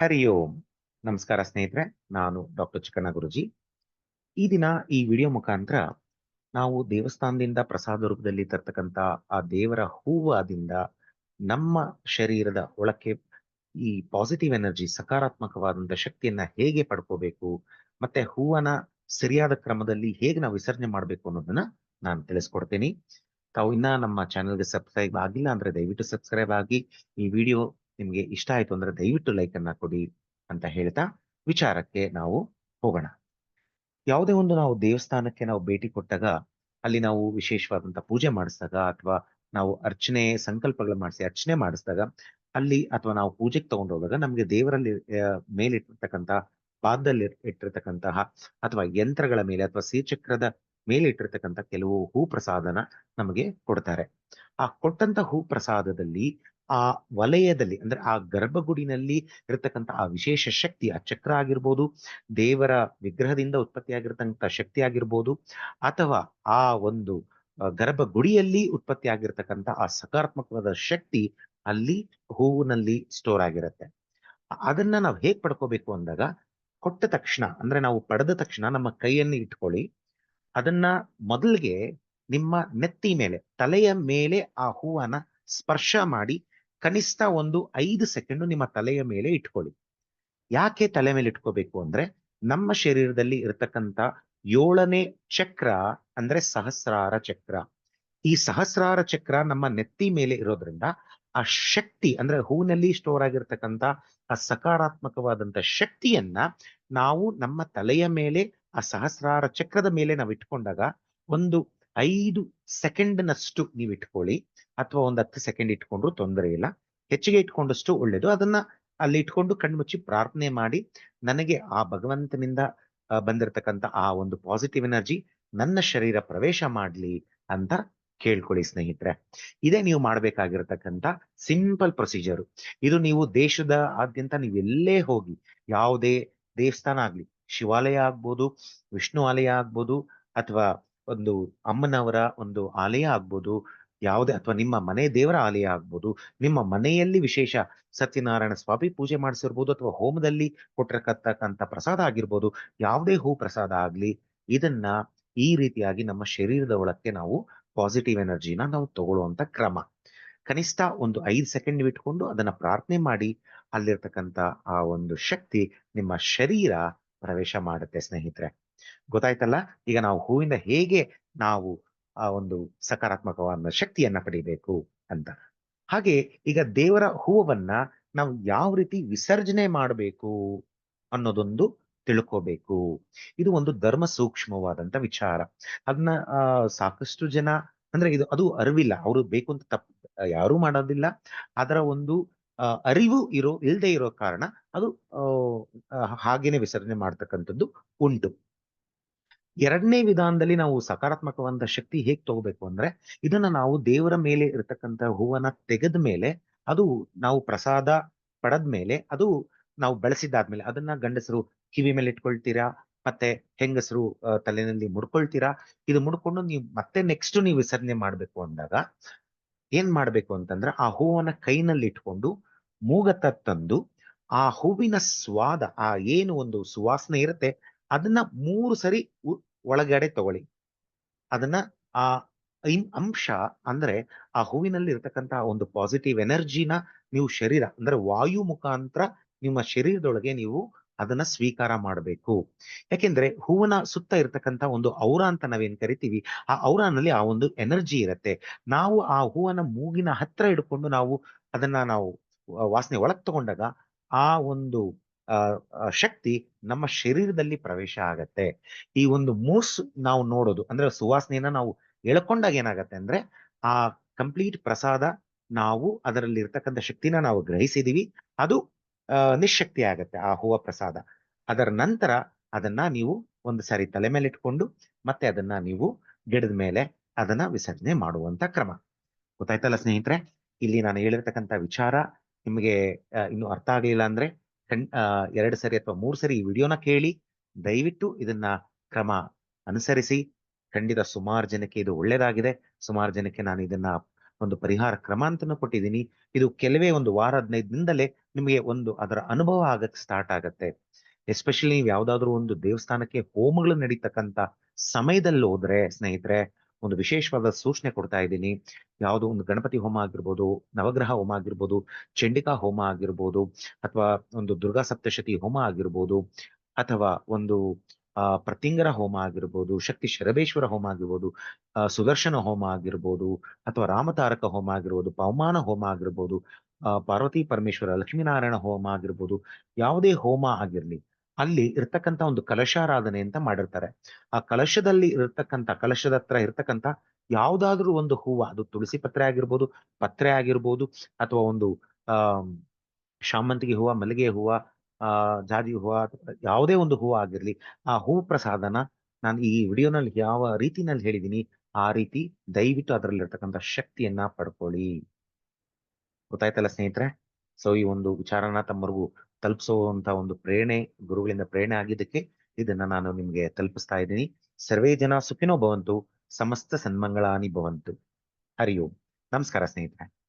ಹರಿ ಓಂ. ನಮಸ್ಕಾರ ಸ್ನೇಹಿತರೆ, ನಾನು ಡಾಕ್ಟರ್ ಚಿಕ್ಕಣ್ಣ ಗುರುಜಿ. ಈ ದಿನ ಈ ವಿಡಿಯೋ ಮುಖಾಂತರ ನಾವು ದೇವಸ್ಥಾನದಿಂದ ಪ್ರಸಾದ ರೂಪದಲ್ಲಿ ತರ್ತಕ್ಕಂತ ಆ ದೇವರ ಹೂವದಿಂದ ನಮ್ಮ ಶರೀರದ ಒಳಕ್ಕೆ ಈ ಪಾಸಿಟಿವ್ ಎನರ್ಜಿ ಸಕಾರಾತ್ಮಕವಾದಂತ ಶಕ್ತಿಯನ್ನ ಹೇಗೆ ಪಡ್ಕೋಬೇಕು, ಮತ್ತೆ ಹೂವನ ಸರಿಯಾದ ಕ್ರಮದಲ್ಲಿ ಹೇಗೆ ನಾವು ವಿಸರ್ಜನೆ ಮಾಡಬೇಕು ಅನ್ನೋದನ್ನ ನಾನು ತಿಳಿಸ್ಕೊಡ್ತೀನಿ. ತಾವು ಇನ್ನ ನಮ್ಮ ಚಾನೆಲ್ಗೆ ಸಬ್ಸ್ಕ್ರೈಬ್ ಆಗಿಲ್ಲ ಅಂದ್ರೆ ದಯವಿಟ್ಟು ಸಬ್ಸ್ಕ್ರೈಬ್ ಆಗಿ ಈ ವಿಡಿಯೋ ನಿಮ್ಗೆ ಇಷ್ಟ ಆಯ್ತು ಅಂದ್ರೆ ದಯವಿಟ್ಟು ಲೈಕ್ ಅನ್ನ ಕೊಡಿ ಅಂತ ಹೇಳ್ತಾ ವಿಚಾರಕ್ಕೆ ನಾವು ಹೋಗೋಣ. ಯಾವುದೇ ಒಂದು ನಾವು ದೇವಸ್ಥಾನಕ್ಕೆ ನಾವು ಭೇಟಿ ಕೊಟ್ಟಾಗ ಅಲ್ಲಿ ನಾವು ವಿಶೇಷವಾದಂತ ಪೂಜೆ ಮಾಡಿಸಿದಾಗ ಅಥವಾ ನಾವು ಅರ್ಚನೆ ಸಂಕಲ್ಪಗಳು ಮಾಡಿಸಿ ಅರ್ಚನೆ ಮಾಡಿಸಿದಾಗ ಅಲ್ಲಿ ಅಥವಾ ನಾವು ಪೂಜೆಗೆ ತಗೊಂಡು ಹೋದಾಗ ನಮ್ಗೆ ದೇವರಲ್ಲಿ ಮೇಲಿಟ್ಟಿರ್ತಕ್ಕಂತಹ ಪಾದದಲ್ಲಿ ಇಟ್ಟಿರ್ತಕ್ಕಂತಹ ಅಥವಾ ಯಂತ್ರಗಳ ಮೇಲೆ ಅಥವಾ ಶ್ರೀಚಕ್ರದ ಮೇಲೆ ಇಟ್ಟಿರ್ತಕ್ಕಂಥ ಕೆಲವು ಹೂ ಪ್ರಸಾದನ ನಮಗೆ ಕೊಡ್ತಾರೆ. ಆ ಕೊಟ್ಟಂತ ಹೂ ಪ್ರಸಾದದಲ್ಲಿ ಆ ವಲಯದಲ್ಲಿ, ಅಂದ್ರೆ ಆ ಗರ್ಭಗುಡಿನಲ್ಲಿ ಇರತಕ್ಕಂಥ ಆ ವಿಶೇಷ ಶಕ್ತಿ, ಆ ಚಕ್ರ ಆಗಿರ್ಬೋದು, ದೇವರ ವಿಗ್ರಹದಿಂದ ಉತ್ಪತ್ತಿಯಾಗಿರ್ತಕ್ಕಂಥ ಶಕ್ತಿ ಆಗಿರ್ಬೋದು, ಅಥವಾ ಆ ಒಂದು ಗರ್ಭಗುಡಿಯಲ್ಲಿ ಉತ್ಪತ್ತಿ ಆಗಿರ್ತಕ್ಕಂಥ ಆ ಸಕಾರಾತ್ಮಕವಾದ ಶಕ್ತಿ ಅಲ್ಲಿ ಹೂವಿನಲ್ಲಿ ಸ್ಟೋರ್ ಆಗಿರುತ್ತೆ. ಅದನ್ನ ನಾವು ಹೇಗ್ ಪಡ್ಕೋಬೇಕು ಅಂದಾಗ, ಕೊಟ್ಟ ತಕ್ಷಣ, ಅಂದ್ರೆ ನಾವು ಪಡೆದ ತಕ್ಷಣ ನಮ್ಮ ಕೈಯನ್ನು ಇಟ್ಕೊಳ್ಳಿ, ಅದನ್ನ ಮೊದಲಿಗೆ ನಿಮ್ಮ ನೆತ್ತಿ ಮೇಲೆ, ತಲೆಯ ಮೇಲೆ ಆ ಹೂವನ್ನ ಸ್ಪರ್ಶ ಮಾಡಿ ಕನಿಷ್ಠ ಒಂದು ಐದು ಸೆಕೆಂಡು ನಿಮ್ಮ ತಲೆಯ ಮೇಲೆ ಇಟ್ಕೊಳ್ಳಿ. ಯಾಕೆ ತಲೆ ಮೇಲೆ ಇಟ್ಕೋಬೇಕು ಅಂದ್ರೆ ನಮ್ಮ ಶರೀರದಲ್ಲಿ ಇರತಕ್ಕಂತ ಏಳನೇ ಚಕ್ರ ಅಂದ್ರೆ ಸಹಸ್ರಾರ ಚಕ್ರ. ಈ ಸಹಸ್ರಾರ ಚಕ್ರ ನಮ್ಮ ನೆತ್ತಿ ಮೇಲೆ ಇರೋದ್ರಿಂದ ಆ ಶಕ್ತಿ ಅಂದ್ರೆ ಹೂವಿನಲ್ಲಿ ಸ್ಟೋರ್ ಆಗಿರ್ತಕ್ಕಂತ ಆ ಸಕಾರಾತ್ಮಕವಾದಂತ ಶಕ್ತಿಯನ್ನ ನಾವು ನಮ್ಮ ತಲೆಯ ಮೇಲೆ ಆ ಸಹಸ್ರಾರ ಚಕ್ರದ ಮೇಲೆ ನಾವು ಇಟ್ಕೊಂಡಾಗ ಒಂದು ಐದು ಸೆಕೆಂಡ್ನಷ್ಟು ನೀವು ಇಟ್ಕೊಳ್ಳಿ, ಅಥವಾ ಒಂದು ಹತ್ತು ಸೆಕೆಂಡ್ ಇಟ್ಕೊಂಡ್ರು ತೊಂದರೆ ಇಲ್ಲ. ಹೆಚ್ಚಿಗೆ ಇಟ್ಕೊಂಡಷ್ಟು ಒಳ್ಳೇದು. ಅದನ್ನ ಅಲ್ಲಿ ಇಟ್ಕೊಂಡು ಕಣ್ಮುಚ್ಚಿ ಪ್ರಾರ್ಥನೆ ಮಾಡಿ, ನನಗೆ ಆ ಭಗವಂತನಿಂದ ಬಂದಿರತಕ್ಕಂತ ಆ ಒಂದು ಪಾಸಿಟಿವ್ ಎನರ್ಜಿ ನನ್ನ ಶರೀರ ಪ್ರವೇಶ ಮಾಡಲಿ ಅಂತ ಕೇಳ್ಕೊಳ್ಳಿ ಸ್ನೇಹಿತರೆ. ಇದೇ ನೀವು ಮಾಡ್ಬೇಕಾಗಿರತಕ್ಕಂತ ಸಿಂಪಲ್ ಪ್ರೊಸೀಜರು ಇದು ನೀವು ದೇಶದ ಆದ್ಯಂತ ನೀವು ಎಲ್ಲೇ ಹೋಗಿ, ಯಾವುದೇ ದೇವಸ್ಥಾನ ಆಗಲಿ, ಶಿವಾಲಯ ಆಗ್ಬೋದು, ವಿಷ್ಣು ಆಲಯ ಆಗ್ಬೋದು, ಅಥವಾ ಒಂದು ಅಮ್ಮನವರ ಒಂದು ಆಲಯ ಆಗ್ಬೋದು, ಯಾವುದೇ ಅಥವಾ ನಿಮ್ಮ ಮನೆ ದೇವರ ಆಲಯ ಆಗ್ಬೋದು, ನಿಮ್ಮ ಮನೆಯಲ್ಲಿ ವಿಶೇಷ ಸತ್ಯನಾರಾಯಣ ಸ್ವಾಮಿ ಪೂಜೆ ಮಾಡಿಸಿರ್ಬೋದು ಅಥವಾ ಹೋಮದಲ್ಲಿ ಕೊಟ್ಟಿರತಕ್ಕಂಥ ಪ್ರಸಾದ ಆಗಿರ್ಬೋದು, ಯಾವುದೇ ಹೂ ಪ್ರಸಾದ ಆಗ್ಲಿ, ಇದನ್ನ ಈ ರೀತಿಯಾಗಿ ನಮ್ಮ ಶರೀರದ ಒಳಕ್ಕೆ ನಾವು ಪಾಸಿಟಿವ್ ಎನರ್ಜಿನ ನಾವು ತಗೊಳ್ಳುವಂತ ಕ್ರಮ. ಕನಿಷ್ಠ ಒಂದು ಐದು ಸೆಕೆಂಡ್ ಇಟ್ಕೊಂಡು ಅದನ್ನ ಪ್ರಾರ್ಥನೆ ಮಾಡಿ, ಅಲ್ಲಿರ್ತಕ್ಕಂಥ ಆ ಒಂದು ಶಕ್ತಿ ನಿಮ್ಮ ಶರೀರ ಪ್ರವೇಶ ಮಾಡುತ್ತೆ ಸ್ನೇಹಿತರೆ. ಗೊತ್ತಾಯ್ತಲ್ಲ? ಈಗ ನಾವು ಹೂವಿಂದ ಹೇಗೆ ನಾವು ಆ ಒಂದು ಸಕಾರಾತ್ಮಕವಾದ ಶಕ್ತಿಯನ್ನ ಪಡಿಬೇಕು ಅಂತ. ಹಾಗೆ ಈಗ ದೇವರ ಹೂವನ್ನ ನಾವು ಯಾವ ರೀತಿ ವಿಸರ್ಜನೆ ಮಾಡಬೇಕು ಅನ್ನೋದೊಂದು ತಿಳ್ಕೋಬೇಕು. ಇದು ಒಂದು ಧರ್ಮ ಸೂಕ್ಷ್ಮವಾದಂತ ವಿಚಾರ. ಅದನ್ನ ಸಾಕಷ್ಟು ಜನ ಅಂದ್ರೆ ಇದು, ಅದು ಅರಿವಿಲ್ಲ. ಅವರು ಬೇಕು ಅಂತ ತಪ್ಪು ಯಾರು ಮಾಡೋದಿಲ್ಲ. ಅದರ ಒಂದು ಅರಿವು ಇರೋ ಇಲ್ಲದೆ ಇರೋ ಕಾರಣ ಅದು ಹಾಗೇನೆ ವಿಸರ್ಜನೆ ಮಾಡ್ತಕ್ಕಂಥದ್ದು ಉಂಟು. ಎರಡನೇ ವಿಧಾನದಲ್ಲಿ ನಾವು ಸಕಾರಾತ್ಮಕವಾದ ಶಕ್ತಿ ಹೇಗ್ ತಗೋಬೇಕು ಅಂದ್ರೆ, ಇದನ್ನ ನಾವು ದೇವರ ಮೇಲೆ ಇರತಕ್ಕಂತ ಹೂವನ್ನ ತೆಗೆದ ಮೇಲೆ ಅದು ನಾವು ಪ್ರಸಾದ ಪಡೆದ ಮೇಲೆ ಅದು ನಾವು ಬೆಳೆಸಿದ್ದಾದ್ಮೇಲೆ ಅದನ್ನ ಗಂಡಸರು ಕಿವಿ ಮೇಲೆ ಇಟ್ಕೊಳ್ತೀರಾ, ಮತ್ತೆ ಹೆಂಗಸರು ತಲೆನಲ್ಲಿ ಮುಡ್ಕೊಳ್ತೀರಾ, ಇದು ಮುಡ್ಕೊಂಡು ನೀವು ಮತ್ತೆ ನೆಕ್ಸ್ಟ್ ನೀವು ವಿಸರ್ಜನೆ ಮಾಡ್ಬೇಕು ಅಂದಾಗ ಏನ್ ಮಾಡ್ಬೇಕು ಅಂತಂದ್ರೆ ಆ ಹೂವನ್ನ ಕೈನಲ್ಲಿ ಇಟ್ಕೊಂಡು ಮೂಗತ್ತ ತಂದು ಆ ಹೂವಿನ ಸ್ವಾದ, ಆ ಏನು ಒಂದು ಸುವಾಸನೆ ಇರುತ್ತೆ ಅದನ್ನ ಮೂರು ಸರಿ ಒಳಗಡೆ ತಗೊಳ್ಳಿ. ಅದನ್ನ ಆ ಅಂಶ ಅಂದ್ರೆ ಆ ಹೂವಿನಲ್ಲಿ ಇರತಕ್ಕಂತ ಒಂದು ಪಾಸಿಟಿವ್ ಎನರ್ಜಿನ ನೀವು ಶರೀರ ಅಂದ್ರೆ ವಾಯು ಮುಖಾಂತರ ನಿಮ್ಮ ಶರೀರದೊಳಗೆ ನೀವು ಅದನ್ನ ಸ್ವೀಕಾರ ಮಾಡಬೇಕು. ಯಾಕೆಂದ್ರೆ ಹೂವನ ಸುತ್ತ ಇರತಕ್ಕಂತ ಒಂದು ಔರ ಅಂತ ನಾವೇನ್ ಕರಿತೀವಿ, ಆ ಔರಾನಲ್ಲಿ ಆ ಒಂದು ಎನರ್ಜಿ ಇರುತ್ತೆ. ನಾವು ಆ ಹೂವನ ಮೂಗಿನ ಹತ್ರ ಇಡ್ಕೊಂಡು ನಾವು ಅದನ್ನ ನಾವು ವಾಸನೆ ಒಳಗ್ ತಗೊಂಡಾಗ ಆ ಒಂದು ಶಕ್ತಿ ನಮ್ಮ ಶರೀರದಲ್ಲಿ ಪ್ರವೇಶ ಆಗತ್ತೆ. ಈ ಒಂದು ಮೂಸ್ ನಾವು ನೋಡೋದು, ಅಂದ್ರೆ ಸುವಾಸನೆಯನ್ನ ನಾವು ಎಳ್ಕೊಂಡಾಗ ಏನಾಗತ್ತೆ ಅಂದ್ರೆ, ಆ ಕಂಪ್ಲೀಟ್ ಪ್ರಸಾದ ನಾವು ಅದರಲ್ಲಿ ಇರ್ತಕ್ಕಂಥ ಶಕ್ತಿನ ನಾವು ಗ್ರಹಿಸಿದೀವಿ, ಅದು ನಿಶಕ್ತಿ ಆಗತ್ತೆ, ಆ ಹೂವ ಪ್ರಸಾದ. ಅದರ ನಂತರ ಅದನ್ನ ನೀವು ಒಂದು ಸಾರಿ ತಲೆ ಮೇಲೆ ಇಟ್ಕೊಂಡು, ಮತ್ತೆ ಅದನ್ನ ನೀವು ಗಿಡದ ಮೇಲೆ ಅದನ್ನ ವಿಸರ್ಜನೆ ಮಾಡುವಂತ ಕ್ರಮ. ಗೊತ್ತಾಯ್ತಲ್ಲ ಸ್ನೇಹಿತರೆ? ಇಲ್ಲಿ ನಾನು ಹೇಳಿರ್ತಕ್ಕಂಥ ವಿಚಾರ ನಿಮಗೆ ಇನ್ನು ಅರ್ಥ ಆಗಲಿಲ್ಲ ಅಂದ್ರೆ ಎರಡು ಸರಿ ಅಥವಾ ಮೂರು ಸರಿ ಈ ವಿಡಿಯೋನ ಕೇಳಿ ದಯವಿಟ್ಟು ಇದನ್ನ ಕ್ರಮ ಅನುಸರಿಸಿ. ಖಂಡಿತ ಸುಮಾರು ಜನಕ್ಕೆ ಇದು ಒಳ್ಳೇದಾಗಿದೆ. ಸುಮಾರು ಜನಕ್ಕೆ ನಾನು ಇದನ್ನ ಒಂದು ಪರಿಹಾರ ಕ್ರಮ ಅಂತಾನು ಕೊಟ್ಟಿದ್ದೀನಿ. ಇದು ಕೆಲವೇ ಒಂದು ವಾರ ಹದಿನೈದು ದಿನದಲ್ಲೇ ನಿಮಗೆ ಒಂದು ಅದರ ಅನುಭವ ಆಗಕ್ಕೆ ಸ್ಟಾರ್ಟ್ ಆಗತ್ತೆ. ಎಸ್ಪೆಷಲಿ ನೀವು ಯಾವ್ದಾದ್ರು ಒಂದು ದೇವಸ್ಥಾನಕ್ಕೆ ಹೋಮಗಳು ನಡೀತಕ್ಕಂತ ಸಮಯದಲ್ಲಿ ಹೋದ್ರೆ, ಸ್ನೇಹಿತರೆ ಒಂದು ವಿಶೇಷವಾದ ಸೂಚನೆ ಕೊಡ್ತಾ ಇದ್ದೀನಿ ಯಾವುದೋ ಒಂದು ಗಣಪತಿ ಹೋಮ ಆಗಿರ್ಬೋದು ನವಗ್ರಹ ಹೋಮ ಆಗಿರ್ಬೋದು ಚಂಡಿಕಾ ಹೋಮ ಆಗಿರ್ಬೋದು ಅಥವಾ ಒಂದು ದುರ್ಗಾ ಸಪ್ತಶತಿ ಹೋಮ ಆಗಿರ್ಬೋದು ಅಥವಾ ಒಂದು ಆ ಪ್ರತಿಂಗರ ಹೋಮ ಆಗಿರ್ಬೋದು ಶಕ್ತಿ ಶರಬೇಶ್ವರ ಹೋಮ ಆಗಿರ್ಬೋದು ಸುದರ್ಶನ ಹೋಮ ಆಗಿರ್ಬೋದು ಅಥವಾ ರಾಮತಾರಕ ಹೋಮ ಆಗಿರ್ಬೋದು ಪವಮಾನ ಹೋಮ ಆಗಿರ್ಬೋದು ಪಾರ್ವತಿ ಪರಮೇಶ್ವರ ಲಕ್ಷ್ಮೀನಾರಾಯಣ ಹೋಮ ಆಗಿರ್ಬೋದು ಯಾವುದೇ ಹೋಮ ಆಗಿರ್ಲಿ ಅಲ್ಲಿ ಇರ್ತಕ್ಕಂತ ಒಂದು ಕಲಶಾರಾಧನೆ ಅಂತ ಮಾಡಿರ್ತಾರೆ. ಆ ಕಲಶದಲ್ಲಿ ಇರ್ತಕ್ಕಂತ ಕಲಶದ ಹತ್ರ ಇರ್ತಕ್ಕಂತ ಯಾವ್ದಾದ್ರೂ ಒಂದು ಹೂವು, ಅದು ತುಳಸಿ ಪತ್ರೆ ಆಗಿರ್ಬೋದು ಪತ್ರೆ ಆಗಿರ್ಬೋದು, ಅಥವಾ ಒಂದು ಆ ಶಾಮಂತಿಗೆ ಹೂವು, ಮಲ್ಲಿಗೆ ಹೂವು, ಆ, ಜಾಜಿ ಹೂವ, ಯಾವುದೇ ಒಂದು ಹೂವು ಆಗಿರ್ಲಿ, ಆ ಹೂವು ಪ್ರಸಾದನ ನಾನು ಈ ವಿಡಿಯೋನಲ್ಲಿ ಯಾವ ರೀತಿನಲ್ಲಿ ಹೇಳಿದ್ದೀನಿ, ಆ ರೀತಿ ದಯವಿಟ್ಟು ಅದರಲ್ಲಿರ್ತಕ್ಕಂಥ ಶಕ್ತಿಯನ್ನ ಪಡ್ಕೊಳ್ಳಿ. ಗೊತ್ತಾಯ್ತಲ್ಲ ಸ್ನೇಹಿತರೆ? ಸೊ, ಈ ಒಂದು ವಿಚಾರನ ತಮ್ಮವರೆಗೂ ತಲುಪಿಸುವಂತ ಒಂದು ಪ್ರೇರಣೆ, ಗುರುಗಳಿಂದ ಪ್ರೇರಣೆ ಆಗಿದ್ದಕ್ಕೆ ಇದನ್ನ ನಾನು ನಿಮ್ಗೆ ತಲುಪಿಸ್ತಾ ಇದ್ದೀನಿ. ಸರ್ವೇ ಜನ ಸುಖಿನೋ ಭವಂತು, ಸಮಸ್ತ ಸನ್ಮಂಗಳಾನಿ ಭವಂತು. ಹರಿ ನಮಸ್ಕಾರ ಸ್ನೇಹಿತರೆ.